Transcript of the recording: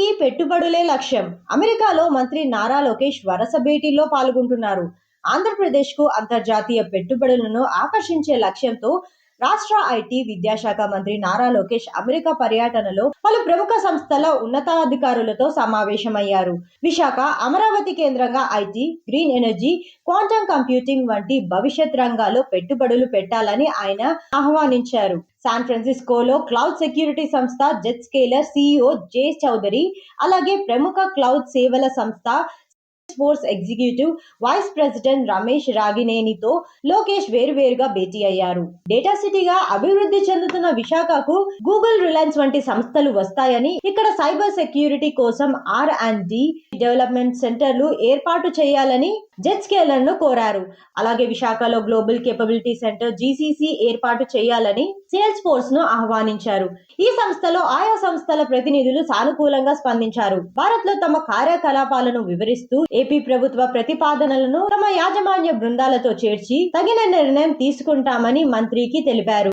ఏపీకి పెట్టుబడులే లక్ష్యం. అమెరికాలో మంత్రి నారా లోకేష్ వరస భేటీలో పాల్గొంటున్నారు. ఆంధ్రప్రదేశ్కు అంతర్జాతీయ పెట్టుబడులను ఆకర్షించే లక్ష్యంతో రాష్ట్ర ఐటీ విద్యాశాఖ మంత్రి నారా లోకేష్ అమెరికా పర్యటనలో పలు ప్రముఖ సంస్థల ఉన్నతాధికారులతో సమావేశమయ్యారు. విశాఖ అమరావతి కేంద్రంగా IT green energy quantum computing వంటి భవిష్యత్ రంగాల్లో పెట్టుబడులు పెట్టాలని ఆయన ఆహ్వానించారు. శాన్ ఫ్రాన్సిస్కోలో క్లౌడ్ సెక్యూరిటీ సంస్థ Zscaler CEO Jay Chaudhry అలాగే ప్రముఖ క్లౌడ్ సేవల సంస్థ force executive vice president Ramesh రాగినేనితో Lokesh వేరువేరుగా భేటీ అయ్యారు. డేటా సిటీగా అభివృద్ధి చెందుతున్న విశాఖకు గూగుల్ రిలయన్స్ వంటి సంస్థలు వస్తాయని ఇక్కడ సైబర్ సెక్యూరిటీ కోసం ఆర్ అండ్ డి డెవలప్మెంట్ సెంటర్లు ఏర్పాటు చేయాలని జెట్ స్కేలర్ను కోరారు. అలాగే విశాఖలో గ్లోబల్ కేపబిలిటీ సెంటర్ జీసీసీ ఏర్పాటు చేయాలని సేల్స్ ఫోర్స్ను ఆహ్వానించారు. ఈ సంస్థలో ఆయా సంస్థల ప్రతినిధులు సానుకూలంగా స్పందించారు. భారత్లో తమ కార్యకలాపాలను వివరిస్తూ ఏపీ ప్రభుత్వ ప్రతిపాదనలను తమ యాజమాన్య బృందాలతో చేర్చి తగిన నిర్ణయం తీసుకుంటామని మంత్రికి తెలిపారు.